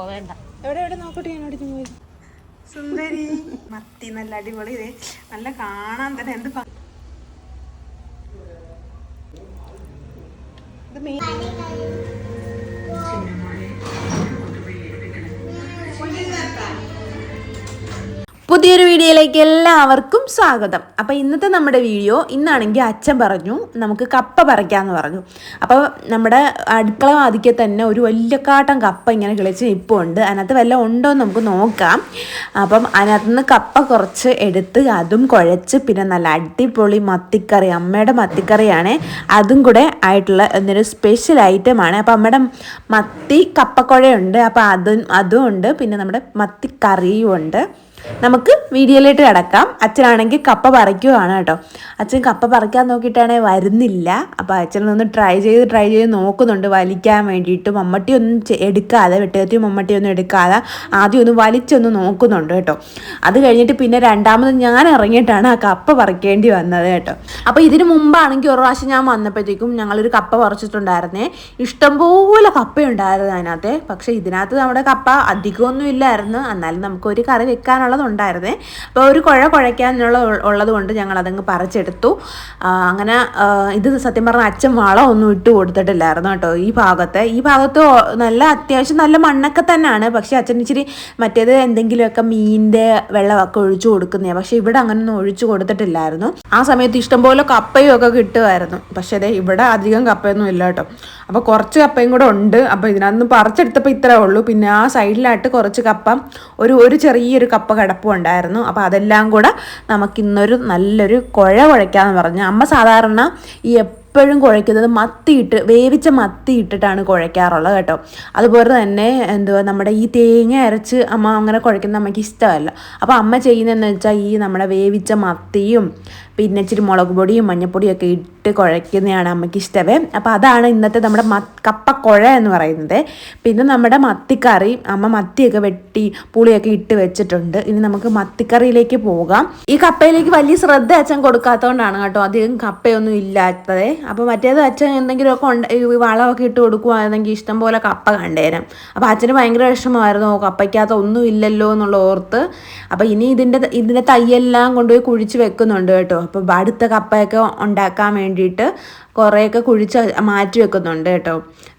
പോവേണ്ട. എവിടെ എവിടെ നോക്കട്ടെ ഞാൻ അടിച്ചു പോയി. സുന്ദരി മത്തി നല്ല അടിപൊളി ഇതേ. നല്ല കാണാൻ തന്നെ എന്ത് പുതിയൊരു വീഡിയോയിലേക്ക് എല്ലാവർക്കും സ്വാഗതം. അപ്പോൾ ഇന്നത്തെ നമ്മുടെ വീഡിയോ ഇന്നാണെങ്കിൽ അച്ഛൻ പറഞ്ഞു നമുക്ക് കപ്പ പറിക്കാമെന്ന് പറഞ്ഞു. അപ്പോൾ നമ്മുടെ അടുക്കള വാതിക്കെ തന്നെ ഒരു വലിയ കാട്ടം കപ്പ ഇങ്ങനെ കിളിച്ച് നിൽപ്പുണ്ട് അതിനകത്ത് വല്ല ഉണ്ടോ എന്ന് നമുക്ക് നോക്കാം. അപ്പം അതിനകത്ത് നിന്ന് കപ്പ കുറച്ച് എടുത്ത് അതും കുഴച്ച് പിന്നെ നല്ല അടിപൊളി മത്തിക്കറി അമ്മയുടെ മത്തിക്കറിയാണ്. അതും കൂടെ ആയിട്ടുള്ള എന്നൊരു സ്പെഷ്യൽ ഐറ്റമാണ് അപ്പോൾ അമ്മയുടെ മത്തി കപ്പക്കുഴയുണ്ട്. അപ്പോൾ അതും അതും ഉണ്ട്. പിന്നെ നമ്മുടെ മത്തിക്കറിയും ഉണ്ട്. നമുക്ക് വീഡിയോയിലേക്ക് കിടക്കാം. അച്ഛനാണെങ്കിൽ കപ്പ പറിക്കുവാണ് കേട്ടോ. അച്ഛൻ കപ്പ പറിക്കാൻ നോക്കിയിട്ടാണെങ്കിൽ വരുന്നില്ല. അപ്പോൾ അച്ഛനൊന്ന് ട്രൈ ചെയ്ത് ട്രൈ ചെയ്ത് നോക്കുന്നുണ്ട്. വലിക്കാൻ വേണ്ടിയിട്ട് മമ്മട്ടിയൊന്നും എടുക്കാതെ വെട്ടുകത്തിയും മമ്മട്ടിയൊന്നും എടുക്കാതെ ആദ്യം ഒന്ന് വലിച്ചൊന്ന് നോക്കുന്നുണ്ട് കേട്ടോ. അത് കഴിഞ്ഞിട്ട് പിന്നെ രണ്ടാമത് ഞാൻ ഇറങ്ങിയിട്ടാണ് ആ കപ്പ പറിക്കേണ്ടി വന്നത് കേട്ടോ. അപ്പോൾ ഇതിന് മുമ്പാണെങ്കിൽ ഒരു പ്രാവശ്യം ഞാൻ വന്നപ്പോഴത്തേക്കും ഞങ്ങളൊരു കപ്പ പറിച്ചിട്ടുണ്ടായിരുന്നേ. ഇഷ്ടംപോലെ കപ്പയുണ്ടായിരുന്നു അതിനകത്ത്. പക്ഷേ ഇതിനകത്ത് നമ്മുടെ കപ്പ അധികമൊന്നും ഇല്ലായിരുന്നു. എന്നാലും നമുക്കൊരു കറി കറി വെക്കാനുള്ളതുണ്ടായിരുന്നേ അപ്പോൾ ഒരു കുഴ കുഴയ്ക്കാനുള്ള ഉള്ളത് കൊണ്ട് ഞങ്ങൾ അതങ്ങ് പറിച്ചെടുത്തു അങ്ങനെ ഇത് സത്യം പറഞ്ഞാൽ അച്ഛൻ വളമൊന്നും ഇട്ട് കൊടുത്തിട്ടില്ലായിരുന്നു കേട്ടോ ഈ ഭാഗത്തെ. ഈ ഭാഗത്ത് നല്ല അത്യാവശ്യം നല്ല മണ്ണൊക്കെ തന്നെയാണ്. പക്ഷേ അച്ഛൻ ഇച്ചിരി മറ്റേത് എന്തെങ്കിലുമൊക്കെ മീനിന്റെ വെള്ളമൊക്കെ ഒഴിച്ചു കൊടുക്കുന്നേ പക്ഷേ ഇവിടെ അങ്ങനെയൊന്നും ഒഴിച്ചു കൊടുത്തിട്ടില്ലായിരുന്നു. ആ സമയത്ത് ഇഷ്ടംപോലെ കപ്പയും ഒക്കെ കിട്ടുമായിരുന്നു. പക്ഷേ അതെ ഇവിടെ അധികം കപ്പയൊന്നും ഇല്ല കേട്ടോ. അപ്പോൾ കുറച്ച് കപ്പയും കൂടെ ഉണ്ട്. അപ്പോൾ ഇതിനകത്ത് പറിച്ചെടുത്തപ്പോൾ ഇത്രേ ഉള്ളൂ. പിന്നെ ആ സൈഡിലായിട്ട് കുറച്ച് കപ്പ ഒരു ഒരു ചെറിയൊരു കപ്പ കിടപ്പും ഉണ്ടായിരുന്നു. അപ്പോൾ അതെല്ലാം കൂടെ നമുക്കിന്നൊരു നല്ലൊരു കുഴ കുഴയ്ക്കാമെന്ന് പറഞ്ഞു. അമ്മ സാധാരണ ഈ എപ്പോഴും കുഴയ്ക്കുന്നത് മത്തിയിട്ട് വേവിച്ച മത്തി ഇട്ടിട്ടാണ് കുഴയ്ക്കാറുള്ളത് കേട്ടോ. അതുപോലെ തന്നെ എന്തുവാ നമ്മുടെ ഈ തേങ്ങ അരച്ച് അമ്മ അങ്ങനെ കുഴയ്ക്കുന്ന നമുക്ക് ഇഷ്ടമല്ല. അപ്പോൾ അമ്മ ചെയ്യുന്നതെന്ന് വെച്ചാൽ ഈ നമ്മുടെ വേവിച്ച മത്തിയും പിന്നെ ഇച്ചിരി മുളക് പൊടിയും മഞ്ഞൾപ്പൊടിയും ഒക്കെ ഇട്ട് കുഴയ്ക്കുന്നതാണ് അമ്മയ്ക്ക് ഇഷ്ടമേ അപ്പോൾ അതാണ് ഇന്നത്തെ നമ്മുടെ മ കുഴ എന്ന് പറയുന്നത്. പിന്നെ നമ്മുടെ മത്തിക്കറി അമ്മ മത്തിയൊക്കെ വെട്ടി പുളിയൊക്കെ ഇട്ട് വെച്ചിട്ടുണ്ട്. ഇനി നമുക്ക് മത്തിക്കറിയിലേക്ക് പോകാം. ഈ കപ്പയിലേക്ക് വലിയ ശ്രദ്ധ അച്ഛൻ കൊടുക്കാത്തതുകൊണ്ടാണ് കേട്ടോ അധികം കപ്പയൊന്നും ഇല്ലാത്തത്. അപ്പോൾ മറ്റേത് അച്ഛൻ എന്തെങ്കിലുമൊക്കെ ഉണ്ട് വളമൊക്കെ ഇട്ട് കൊടുക്കുകയാണെങ്കിൽ ഇഷ്ടം പോലെ കപ്പ കണ്ടേരം. അപ്പോൾ അച്ഛന് ഭയങ്കര വിഷമമായിരുന്നു "ഓ, കപ്പയ്ക്കകത്ത് ഒന്നും ഇല്ലല്ലോ എന്നുള്ള ഓർത്ത്. അപ്പോൾ ഇനി ഇതിന്റെ ഇതിന്റെ തയ്യെല്ലാം കൊണ്ടുപോയി കുഴിച്ച് വെക്കുന്നുണ്ട് കേട്ടോ. അപ്പോൾ അടുത്ത കപ്പയൊക്കെ ഉണ്ടാക്കാൻ വേണ്ടിയിട്ട് കുറേയൊക്കെ കുഴിച്ച് മാറ്റി വെക്കുന്നുണ്ട് കേട്ടോ.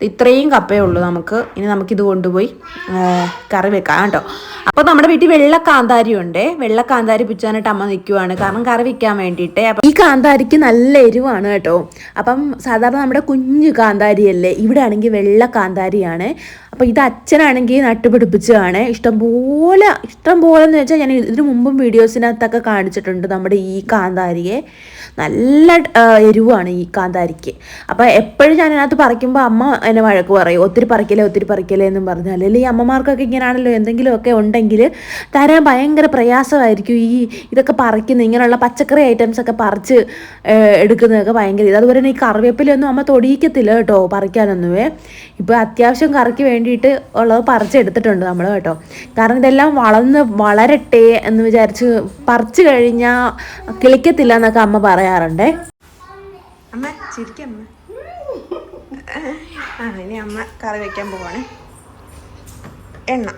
ഇത്രയും കപ്പയേ ഉള്ളൂ നമുക്ക്. ഇനി നമുക്കിത് കൊണ്ടുപോയി കറി വെക്കാം കേട്ടോ. അപ്പോൾ നമ്മുടെ വീട്ടിൽ വെള്ള കാന്താരി ഉണ്ട്. വെള്ള കാന്താരി പിച്ചാനായിട്ട് അമ്മ നിൽക്കുവാണ്. കാരണം കറി വെക്കാൻ വേണ്ടിയിട്ട്. അപ്പം ഈ കാന്താരിക്ക് നല്ല എരിവാണ് കേട്ടോ. അപ്പം സാധാരണ നമ്മുടെ കുഞ്ഞു കാന്താരിയല്ലേ? ഇവിടെ ആണെങ്കിൽ വെള്ള കാന്താരിയാണ് അപ്പോൾ ഇത് അച്ഛനാണെങ്കിൽ നട്ടുപിടിപ്പിച്ചതാണ്. ഇഷ്ടംപോലെ ഇഷ്ടംപോലെ എന്ന് വെച്ചാൽ ഞാൻ ഇതിനു മുമ്പും വീഡിയോസിനകത്തൊക്കെ കാണിച്ചിട്ടുണ്ട് നമ്മുടെ ഈ കാന്താരിയെ. നല്ല എരിവാണ് ഈ കാന്താരിക്ക്. അപ്പോൾ എപ്പോഴും ഞാൻ അതിനകത്ത് പറിക്കുമ്പോൾ അമ്മ എന്നെ വഴക്ക് പറയും. ഒത്തിരി പറിക്കലേ ഒത്തിരി പറിക്കലേ എന്നും പറഞ്ഞാൽ അല്ലെങ്കിൽ ഈ അമ്മമാർക്കൊക്കെ ഇങ്ങനെയാണല്ലോ എന്തെങ്കിലുമൊക്കെ ഉണ്ടെങ്കിൽ തരാൻ ഭയങ്കര പ്രയാസമായിരിക്കും. ഈ ഇതൊക്കെ പറിക്കുന്ന ഇങ്ങനെയുള്ള പച്ചക്കറി ഐറ്റംസ് ഒക്കെ പറിച്ച് എടുക്കുന്നതൊക്കെ ഭയങ്കര ഇത്. അതുപോലെ തന്നെ ഈ കറിവേപ്പിലൊന്നും അമ്മ തൊടിയിക്കത്തില്ല കേട്ടോ പറിക്കാനൊന്നുമേ. ഇപ്പോൾ അത്യാവശ്യം കറിക്ക് വേണ്ടിയിട്ട് ഉള്ളത് പറിച്ചെടുത്തിട്ടുണ്ട് നമ്മൾ കേട്ടോ. കാരണം ഇതെല്ലാം വളർന്ന് വളരട്ടെ എന്ന് വിചാരിച്ച് പറിച്ചു കഴിഞ്ഞാൽ കിളിക്കത്തില്ല എന്നൊക്കെ അമ്മ പറയാറുണ്ടേ. അമ്മ ചിരിക്കമ്മ ആ ഇനി അമ്മ കറി വെക്കാൻ പോവാണ്. എണ്ണ.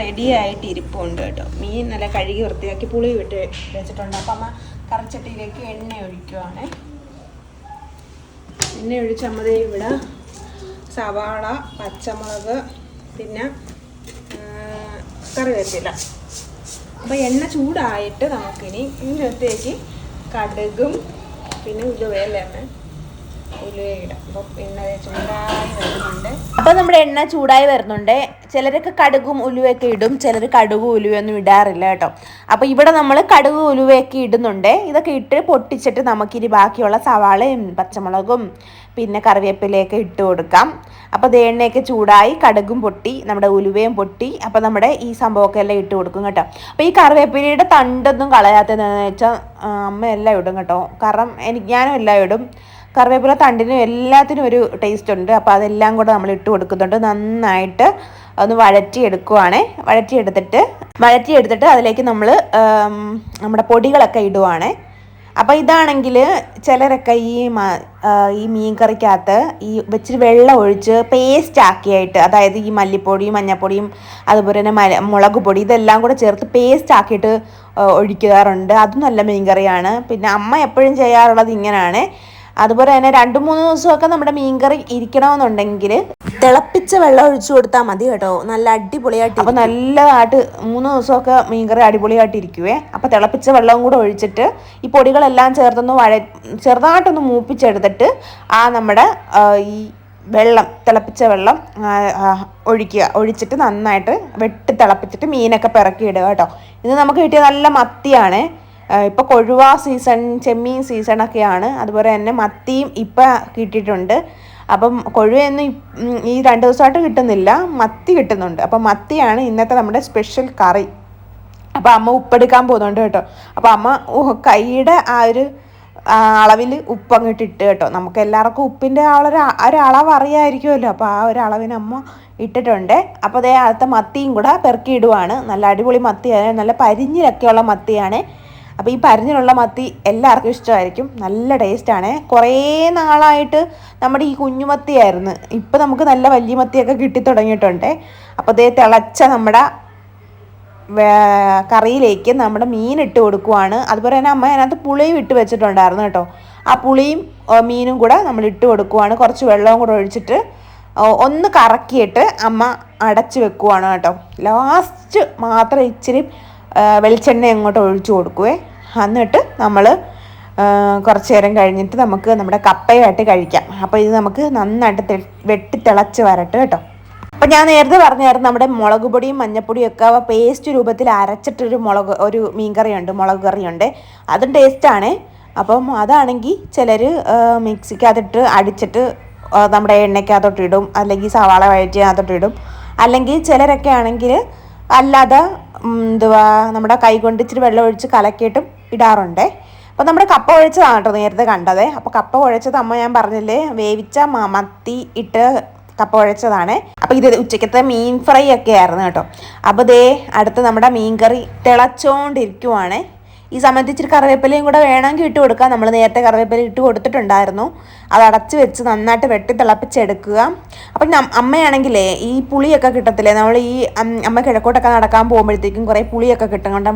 റെഡി ആയിട്ട് ഇരിപ്പുണ്ട് കേട്ടോ. മീൻ നല്ല കഴുകി വൃത്തിയാക്കി പുളി വിട്ട് വെച്ചിട്ടുണ്ട്. അപ്പം അമ്മ കറിച്ചട്ടിയിലേക്ക് എണ്ണ ഒഴിക്കുവാണ്. എണ്ണ ഒഴിച്ചമ്മതേ ഇവിടെ സവാള പച്ചമുളക് പിന്നെ കറിവേപ്പില. അപ്പോൾ എണ്ണ ചൂടായിട്ട് നമുക്കിനി ഇതിനകത്തേക്ക് കടുകും പിന്നെ ഉലുവയിലാണ് ഉലുവയിടാം. അപ്പോൾ നമ്മുടെ എണ്ണ ചൂടായി വരുന്നുണ്ട്. ചിലരൊക്കെ കടുകും ഉലുവയൊക്കെ ഇടും. ചിലർ കടുകും ഉലുവയൊന്നും ഇടാറില്ല കേട്ടോ. അപ്പോൾ ഇവിടെ നമ്മൾ കടുക് ഉലുവയൊക്കെ ഇടുന്നുണ്ട്. ഇതൊക്കെ ഇട്ട് പൊട്ടിച്ചിട്ട് നമുക്കിനി ബാക്കിയുള്ള സവാളയും പച്ചമുളകും പിന്നെ കറിവേപ്പിലയൊക്കെ ഇട്ട് കൊടുക്കാം. അപ്പോൾ ദേ എണ്ണയൊക്കെ ചൂടായി കടുകും പൊട്ടി നമ്മുടെ ഉലുവയും പൊട്ടി. അപ്പോൾ നമ്മുടെ ഈ സംഭവമൊക്കെ എല്ലാം ഇട്ട് കൊടുക്കും കേട്ടോ. അപ്പോൾ ഈ കറിവേപ്പിലയുടെ തണ്ടൊന്നും കളയാത്തതെന്ന് വെച്ചാൽ അമ്മ എല്ലാം ഇടും കേട്ടോ. കാരണം എനിക്ക് ഞാനും എല്ലാം ഇടും. കറിവേപ്പില തണ്ടിനും എല്ലാത്തിനും ഒരു ടേസ്റ്റ് ഉണ്ട്. അപ്പോൾ അതെല്ലാം കൂടെ നമ്മൾ ഇട്ട് കൊടുക്കുന്നുണ്ട്. നന്നായിട്ട് ഒന്ന് വഴറ്റിയെടുക്കുവാണേ. വഴറ്റിയെടുത്തിട്ട് വഴറ്റിയെടുത്തിട്ട് അതിലേക്ക് നമ്മൾ നമ്മുടെ പൊടികളൊക്കെ ഇടുവാണേ. അപ്പോൾ ഇതാണെങ്കിൽ ചിലരൊക്കെ ഈ ഈ മീൻ കറിക്കകത്ത് ഈ വെച്ചിട്ട് വെള്ളം ഒഴിച്ച് പേസ്റ്റ് ആക്കിയായിട്ട് അതായത് ഈ മല്ലിപ്പൊടിയും മഞ്ഞൾപ്പൊടിയും അതുപോലെ തന്നെ മല മുളക് പൊടി ഇതെല്ലാം കൂടെ ചേർത്ത് പേസ്റ്റ് ആക്കിയിട്ട് ഒഴിക്കാറുണ്ട്. അതും നല്ല മീൻ കറിയാണ്. പിന്നെ അമ്മ എപ്പോഴും ചെയ്യാറുള്ളത് ഇങ്ങനെയാണ് അതുപോലെ തന്നെ രണ്ട് മൂന്ന് ദിവസമൊക്കെ നമ്മുടെ മീൻകറി ഇരിക്കണമെന്നുണ്ടെങ്കിൽ തിളപ്പിച്ച വെള്ളം ഒഴിച്ചു കൊടുത്താൽ മതി കേട്ടോ. നല്ല അടിപൊളിയായിട്ട് അപ്പോൾ നല്ലതായിട്ട് മൂന്ന് ദിവസമൊക്കെ മീൻകറി അടിപൊളിയായിട്ട് ഇരിക്കുവേ. അപ്പോൾ തിളപ്പിച്ച വെള്ളവും കൂടെ ഒഴിച്ചിട്ട് ഈ പൊടികളെല്ലാം ചേർത്തൊന്ന് വഴ ചെറുതായിട്ടൊന്ന് മൂപ്പിച്ചെടുത്തിട്ട് ആ നമ്മുടെ ഈ വെള്ളം തിളപ്പിച്ച വെള്ളം ഒഴിക്കുക. ഒഴിച്ചിട്ട് നന്നായിട്ട് വെട്ടി തിളപ്പിച്ചിട്ട് മീനൊക്കെ പിറക്കി ഇടുക കേട്ടോ. ഇത് നമുക്ക് കിട്ടിയ നല്ല മത്തിയാണ്. ഇപ്പോൾ കൊഴുവ സീസൺ ചെമ്മീൻ സീസണൊക്കെയാണ് അതുപോലെ തന്നെ മത്തിയും ഇപ്പം കിട്ടിയിട്ടുണ്ട്. അപ്പം കൊഴുവയൊന്നും ഈ രണ്ട് ദിവസമായിട്ട് കിട്ടുന്നില്ല. മത്തി കിട്ടുന്നുണ്ട്. അപ്പം മത്തിയാണ് ഇന്നത്തെ നമ്മുടെ സ്പെഷ്യൽ കറി. അപ്പോൾ അമ്മ ഉപ്പെടുക്കാൻ പോകുന്നുണ്ട് കേട്ടോ. അപ്പോൾ അമ്മ കൈയുടെ ആ ഒരു അളവിൽ ഉപ്പ് അങ്ങോട്ട് ഇട്ട് കേട്ടോ. നമുക്ക് എല്ലാവർക്കും ഉപ്പിന്റെ ആ ഒരു ഒരളവ് അറിയാമായിരിക്കുമല്ലോ അപ്പോൾ ആ ഒരു അളവിന് അമ്മ ഇട്ടിട്ടുണ്ട്. അപ്പോൾ അതേ അടുത്ത മത്തിയും കൂടെ പെറുക്കി ഇടുവാണ്. നല്ല അടിപൊളി മത്തിയാണ്. നല്ല പരിഞ്ഞിലൊക്കെയുള്ള മത്തിയാണ്. അപ്പോൾ ഈ പരിഞ്ഞിലുള്ള മത്തി എല്ലാവർക്കും ഇഷ്ടമായിരിക്കും. നല്ല ടേസ്റ്റാണ് കുറേ നാളായിട്ട് നമ്മുടെ ഈ കുഞ്ഞുമത്തിയായിരുന്നു. ഇപ്പം നമുക്ക് നല്ല വലിയ മത്തിയൊക്കെ കിട്ടി തുടങ്ങിയിട്ടുണ്ട് അപ്പോൾ അതേ തിളച്ച നമ്മുടെ കറിയിലേക്ക് നമ്മുടെ മീൻ ഇട്ട് കൊടുക്കുവാണ്. അതുപോലെ തന്നെ അമ്മ അതിനകത്ത് പുളിയും ഇട്ട് വെച്ചിട്ടുണ്ടായിരുന്നു കേട്ടോ. ആ പുളിയും മീനും കൂടെ നമ്മൾ ഇട്ട് കൊടുക്കുവാണ്. കുറച്ച് വെള്ളവും കൂടെ ഒഴിച്ചിട്ട് ഒന്ന് കറക്കിയിട്ട് അമ്മ അടച്ച് വെക്കുവാണ് കേട്ടോ. ലാസ്റ്റ് മാത്രം ഇച്ചിരി വെളിച്ചെണ്ണ അങ്ങോട്ട് ഒഴിച്ചു കൊടുക്കുവേ. എന്നിട്ട് നമ്മൾ കുറച്ച് നേരം കഴിഞ്ഞിട്ട് നമുക്ക് നമ്മുടെ കപ്പയായിട്ട് കഴിക്കാം. അപ്പോൾ ഇത് നമുക്ക് നന്നായിട്ട് വെട്ടി തിളച്ച് വരട്ടെ കേട്ടോ. അപ്പം ഞാൻ നേരത്തെ പറഞ്ഞായിരുന്നു നമ്മുടെ മുളക് പൊടിയും മഞ്ഞപ്പൊടിയും ഒക്കെ പേസ്റ്റ് രൂപത്തിൽ അരച്ചിട്ടൊരു മുളക് ഒരു മീൻ കറിയുണ്ട് മുളക് കറിയുണ്ട്. അതും ടേസ്റ്റാണ് അപ്പം അതാണെങ്കിൽ ചിലർ മിക്സിക്കകത്തിട്ട് അടിച്ചിട്ട് നമ്മുടെ എണ്ണയ്ക്കകത്തോട്ട് ഇടും. അല്ലെങ്കിൽ സവാള വഴറ്റി ഇടും. അല്ലെങ്കിൽ ചിലരൊക്കെ ആണെങ്കിൽ അല്ലാതെ എന്തുവാ നമ്മുടെ കൈ കൊണ്ട് ഇച്ചിരി വെള്ളം ഒഴിച്ച് കലക്കിയിട്ടും ഇടാറുണ്ട്. അപ്പോൾ നമ്മുടെ കപ്പ കുഴച്ചതാണ് കേട്ടോ നേരത്തെ കണ്ടത്. അപ്പോൾ കപ്പ കുഴച്ചത് അമ്മ ഞാൻ പറഞ്ഞില്ലേ വേവിച്ച മത്തി ഇട്ട് കപ്പ കുഴച്ചതാണ് അപ്പോൾ ഇത് ഉച്ചക്കത്തെ മീൻ ഫ്രൈ ഒക്കെ ആയിരുന്നു കേട്ടോ. അപ്പോൾ ദേ അടുത്ത് നമ്മുടെ മീൻ കറി തിളച്ചുകൊണ്ടിരിക്കുവാണ് ഈ സമയത്ത് ഇച്ചിരി കറിവേപ്പിലയും കൂടെ വേണമെങ്കിൽ ഇട്ട് കൊടുക്കാം. നമ്മൾ നേരത്തെ കറിവേപ്പില ഇട്ട് കൊടുത്തിട്ടുണ്ടായിരുന്നു. അത് അടച്ച് വെച്ച് നന്നായിട്ട് വെട്ടി തിളപ്പിച്ചെടുക്കുക. അപ്പം അമ്മയാണെങ്കിലേ ഈ പുളിയൊക്കെ കിട്ടത്തില്ലേ? നമ്മൾ ഈ അമ്മ കിഴക്കോട്ടൊക്കെ നടക്കാൻ പോകുമ്പോഴത്തേക്കും കുറേ പുളിയൊക്കെ കിട്ടും. കൊണ്ട്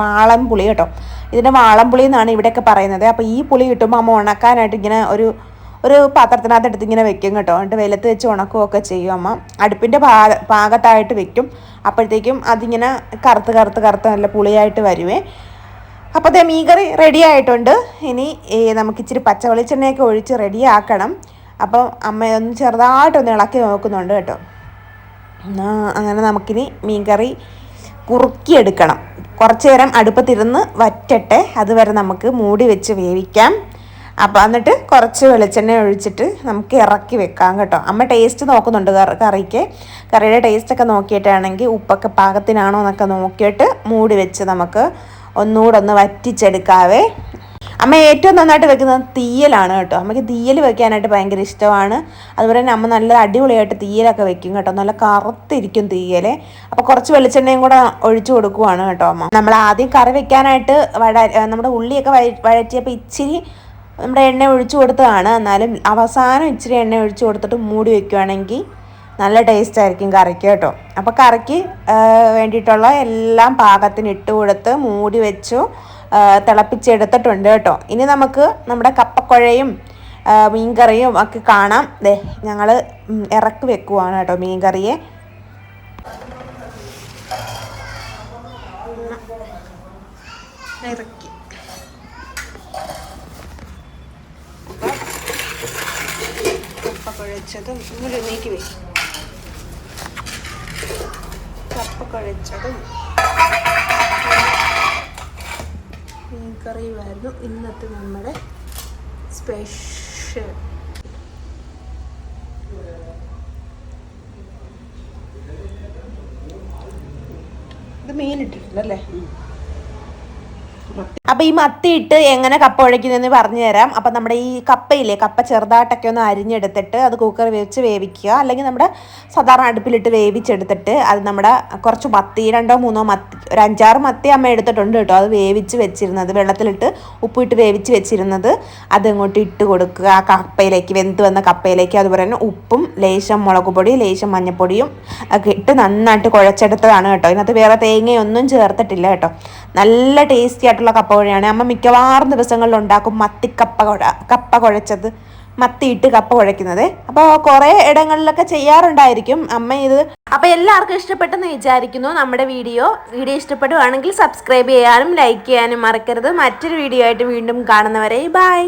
വാളം പുളി കേട്ടോ? ഇതിന്റെ വാളം പുളി എന്നാണ് ഇവിടെയൊക്കെ പറയുന്നത്. അപ്പോൾ ഈ പുളി കിട്ടുമ്പോൾ അമ്മ ഉണക്കാനായിട്ട് ഇങ്ങനെ ഒരു ഒരു പാത്രത്തിനകത്ത് എടുത്ത് ഇങ്ങനെ വെക്കും കേട്ടോ. എന്നിട്ട് വെയിലത്ത് വെച്ച് ഉണക്കുകയൊക്കെ ചെയ്യും അമ്മ. അടുപ്പിന്റെ ഭാഗ വെക്കും. അപ്പോഴത്തേക്കും അതിങ്ങനെ കറുത്ത് കറുത്ത് കറുത്ത് നല്ല പുളിയായിട്ട് വരുവേ. അപ്പോൾ അതേ മീൻകറി റെഡി ആയിട്ടുണ്ട്. ഇനി നമുക്ക് ഇച്ചിരി പച്ച വെളിച്ചെണ്ണയൊക്കെ ഒഴിച്ച് റെഡി ആക്കണം. അപ്പോൾ അമ്മ ഒന്ന് ചെറുതായിട്ടൊന്ന് ഇളക്കി നോക്കുന്നുണ്ട് കേട്ടോ. അങ്ങനെ നമുക്കിനി മീൻകറി കുറുക്കിയെടുക്കണം. കുറച്ച് നേരം അടുപ്പത്തിരുന്ന് വറ്റട്ടെ. അതുവരെ നമുക്ക് മൂടി വെച്ച് വേവിക്കാം. അപ്പോൾ എന്നിട്ട് കുറച്ച് വെളിച്ചെണ്ണ ഒഴിച്ചിട്ട് നമുക്ക് ഇറക്കി വെക്കാം കേട്ടോ. അമ്മ ടേസ്റ്റ് നോക്കുന്നുണ്ട് കറിക്ക്. കറിയുടെ ടേസ്റ്റൊക്കെ നോക്കിയിട്ടാണെങ്കിൽ ഉപ്പൊക്കെ പാകത്തിനാണോ എന്നൊക്കെ നോക്കിയിട്ട് മൂടി വെച്ച് നമുക്ക് ഒന്നുകൂടെ ഒന്ന് വറ്റിച്ചെടുക്കാവേ. അമ്മ ഏറ്റവും നന്നായിട്ട് വെക്കുന്നത് തീയലാണ് കേട്ടോ. അമ്മയ്ക്ക് തീയൽ വെക്കാനായിട്ട് ഭയങ്കര ഇഷ്ടമാണ്. അതുപോലെ തന്നെ അമ്മ നല്ല അടിപൊളിയായിട്ട് തീയലൊക്കെ വെക്കും കേട്ടോ. നല്ല കറുത്തിരിക്കും തീയൽ അപ്പോൾ കുറച്ച് വെളിച്ചെണ്ണയും കൂടെ ഒഴിച്ചു കൊടുക്കുവാണ് കേട്ടോ അമ്മ. നമ്മൾ ആദ്യം കറി വെക്കാനായിട്ട് വഴ നമ്മുടെ ഉള്ളിയൊക്കെ വഴ വഴറ്റിയപ്പോൾ ഇച്ചിരി നമ്മുടെ എണ്ണ ഒഴിച്ചു കൊടുത്തതാണ്. എന്നാലും അവസാനം ഇച്ചിരി എണ്ണ ഒഴിച്ചു കൊടുത്തിട്ട് മൂടി വെക്കുവാണെങ്കിൽ നല്ല ടേസ്റ്റ് ആയിരിക്കും കറിക്ക് കേട്ടോ. അപ്പോൾ കറിക്ക് വേണ്ടിയിട്ടുള്ള എല്ലാം പാകത്തിന് ഇട്ട് കൊടുത്ത് മൂടി വെച്ചു തിളപ്പിച്ചെടുത്തിട്ടുണ്ട് കേട്ടോ. ഇനി നമുക്ക് നമ്മുടെ കപ്പക്കുഴയും മീൻകറിയും ഒക്കെ കാണാം. ദേ ഞങ്ങൾ ഇറക്കി വെക്കുവാണ് കേട്ടോ മീൻകറിയെ. ഇറക്കി. ഇങ്ങോട്ട് നീക്കി വേ കപ്പ കുഴച്ചതും മീൻകറിയുമായിരുന്നു ഇന്നത്തെ നമ്മുടെ സ്പെഷ്യൽ. ഇത് മീൻ ഇട്ടിട്ടില്ലല്ലേ അപ്പോൾ ഈ മത്തിയിട്ട് എങ്ങനെ കപ്പ ഉഴയ്ക്കുന്നതെന്ന് പറഞ്ഞു തരാം. അപ്പം നമ്മുടെ ഈ കപ്പയില്ലേ കപ്പ ചെറുതായിട്ടൊക്കെ ഒന്ന് അരിഞ്ഞെടുത്തിട്ട് അത് കുക്കർ വെച്ച് വേവിക്കുക. അല്ലെങ്കിൽ നമ്മുടെ സാധാരണ അടുപ്പിലിട്ട് വേവിച്ചെടുത്തിട്ട് അത് നമ്മുടെ കുറച്ച് മത്തി രണ്ടോ മൂന്നോ മത്തി ഒരു അഞ്ചാറ് മത്തി അമ്മ എടുത്തിട്ടുണ്ട് കേട്ടോ. അത് വേവിച്ച് വെച്ചിരുന്നത് വെള്ളത്തിലിട്ട് ഉപ്പിട്ട് വേവിച്ച് വെച്ചിരുന്നത് അത് ഇട്ട് കൊടുക്കുക. ആ കപ്പയിലേക്ക് വെന്ത് വന്ന കപ്പയിലേക്ക് അതുപോലെ തന്നെ ഉപ്പും ലേശം മുളക് പൊടി ലേശം മഞ്ഞപ്പൊടിയും ഒക്കെ ഇട്ട് നന്നായിട്ട് കുഴച്ചെടുത്തതാണ് കേട്ടോ. ഇതിനകത്ത് വേറെ തേങ്ങയൊന്നും ചേർത്തിട്ടില്ല കേട്ടോ. നല്ല ടേസ്റ്റി ആയിട്ടുള്ള കപ്പ കുഴയാണ് അമ്മ മിക്കവാറും ദിവസങ്ങളിൽ ഉണ്ടാക്കും മത്തിക്കപ്പ കുഴ കപ്പ കുഴച്ചത് മത്തിയിട്ട് കപ്പ കുഴയ്ക്കുന്നത്. അപ്പോൾ കുറേ ഇടങ്ങളിലൊക്കെ ചെയ്യാറുണ്ടായിരിക്കും അമ്മ ഇത്. അപ്പോൾ എല്ലാവർക്കും ഇഷ്ടപ്പെട്ടെന്ന് വിചാരിക്കുന്നു നമ്മുടെ വീഡിയോ. വീഡിയോ ഇഷ്ടപ്പെടുവാണെങ്കിൽ സബ്സ്ക്രൈബ് ചെയ്യാനും ലൈക്ക് ചെയ്യാനും മറക്കരുത്. മറ്റൊരു വീഡിയോ ആയിട്ട് വീണ്ടും കാണുന്നവരെ ബൈ.